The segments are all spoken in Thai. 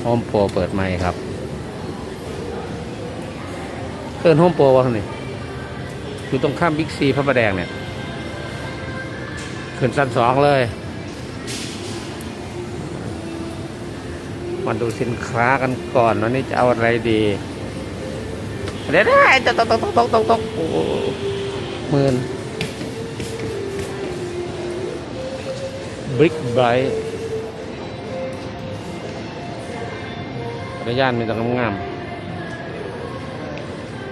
โฮมโปรเปิดใหม่ครับเกินโฮมโปรวะนี่อยู่ตรงข้ามบิ๊กซีพระประแดงเนี่ยขึ้นชั้นสองเลยมาดูสินค้ากันก่อนวันนี้จะเอาอะไรดีเดี๋ยวได้ตกตกตกตกตกตกโอ้โหหมื่นบริกไบร ท์ระยานมีแต่งามๆ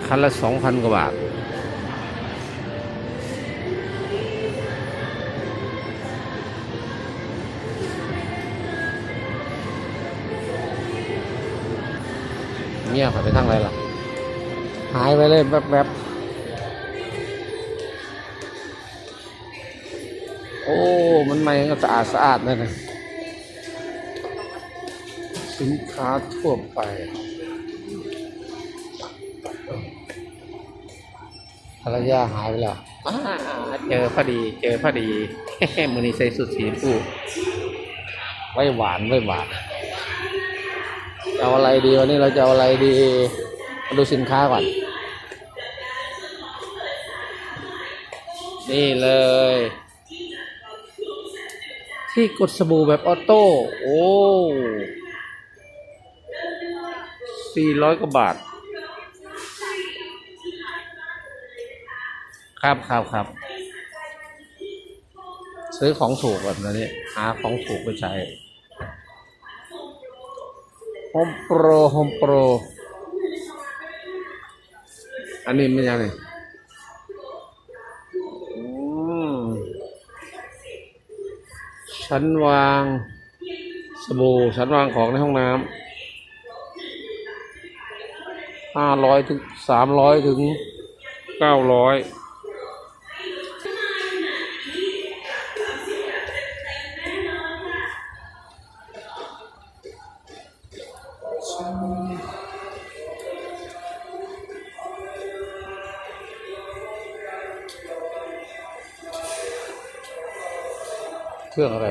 คันละสองพันกว่าบาทเงียบไปทางไรล่ะ หายไปเลยแวบๆโอ้ มันไม่ก็สะอาดสะอาดเลยนะ สินค้าทั่วไป ภรรยาหายไปแล้วอ้าเจอพอดี เจอพอดีมือนี้ใส่สุดสีชมพูไว้หวานไว้หวานจะเอาอะไรดีวันนี้เราจะเอาอะไรดีมาดูสินค้าก่อน นี่เลย ที่กดสบู่แบบออโต้ โอ้ สี่ร้อยกว่าบาท ครับครับครับ ซื้อของถูกแบบนี้หาของถูกไปใช้โฮมโปรโฮมโปร อันนี้มันยังไงอืมชั้นวางสบู่ชั้นวางของในห้องน้ำ ห้าร้อยถึงสามร้อยถึงเก้าร้อยเครื่องอะไร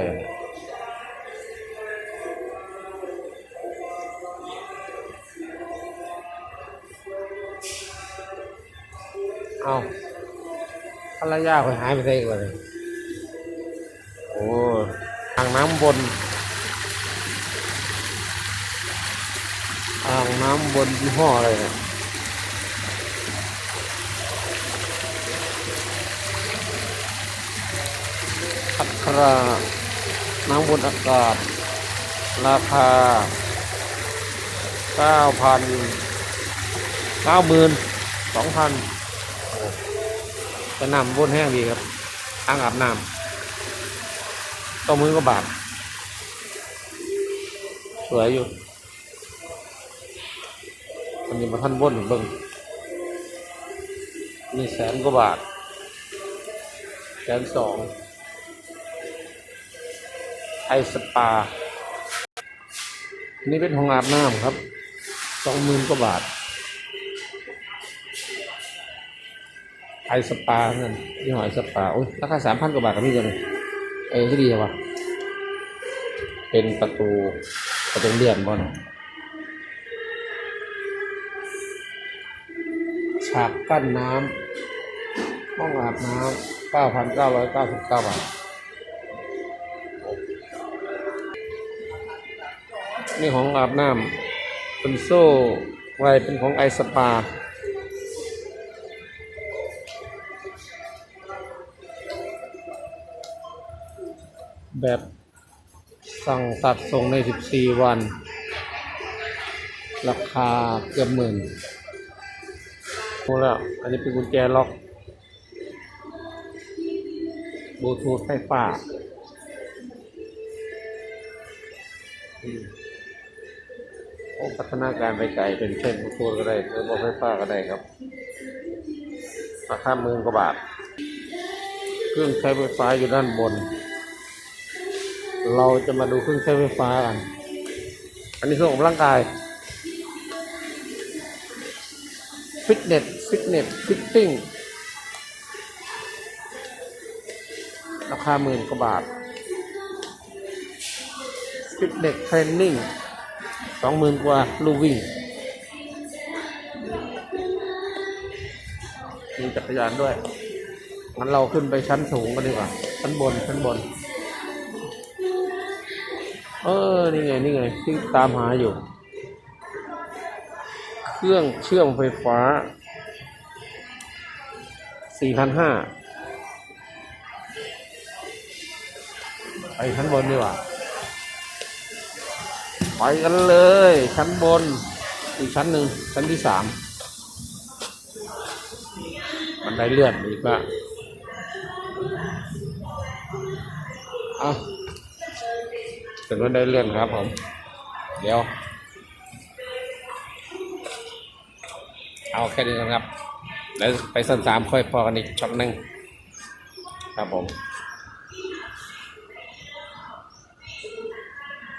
เอาภรรยาคอยหายไปได้ก่อนเลยโอ้อ่างน้ำบนอ่างน้ำบนยี่ห้ออะไรเนี่ยพัทราน้ำบนอากาศ ราคาเก้าพันเก้าหมื่นสองพัน จะนำบนแห้งดีครับอ่างอาบน้ำต้องมือก็บาทสวยอยู่มันยังมาท่านบนเบิ่งมีแสนกว่าบาทแสนสองไอสปา นี่เป็นห้องอาบน้ำครับสองหมื่นกว่าบาท ไอสปาเงินยี่ห้อไอสปาโอ้ยราคาสามพันกว่าบาทก็มีเลยเออที่ดีจังวะเป็นประตูประตูเลื่อนบ่เนาะฉากกั้นน้ำห้องอาบน้ำ9,999บาทนี่ของอาบน้ำเป็นโซ่ไว้เป็นของไอสปา แบบสั่งตัดส่งใน 14 วัน ราคาเกือบหมื่นรู้แล้ว อันนี้เป็นกุญแจล็อกบลูทูธไฟฟ้าโอ้พัฒนาการไปไกลเป็นเช่นบลูทูธก็ได้ระบบไฟฟ้าก็ได้ครับ ราคาหมื่นกว่าบาท เครื่องใช้ไฟฟ้าอยู่ด้านบน เราจะมาดูเครื่องใช้ไฟฟ้ากัน อันนี้เครื่องออกกำลังกาย ฟิตเนส ฟิตเนส ฟิตติ้ง ราคาหมื่นกว่าบาท ฟิตเนสเทรนนิ่งสองหมื่นกว่าลูวิ่ง มีจักรยานด้วย งั้นเราขึ้นไปชั้นสูงกันดีกว่า ชั้นบน ชั้นบน เออ นี่ไง นี่ไง ที่ตามหาอยู่ เครื่องเชื่อมไฟฟ้าสี่พันห้าไปชั้นบนดีกว่า ไปกันเลย ชั้นบน อีกชั้นหนึ่ง ชั้นที่สามมันได้เลื่อนอีกละเอา ถึงมันได้เรื่องครับผม เดี๋ยว เอาแค่นี้นะครับ แล้วไปสั้นสามค่อยพอกันอีกช็อตหนึ่งครับผม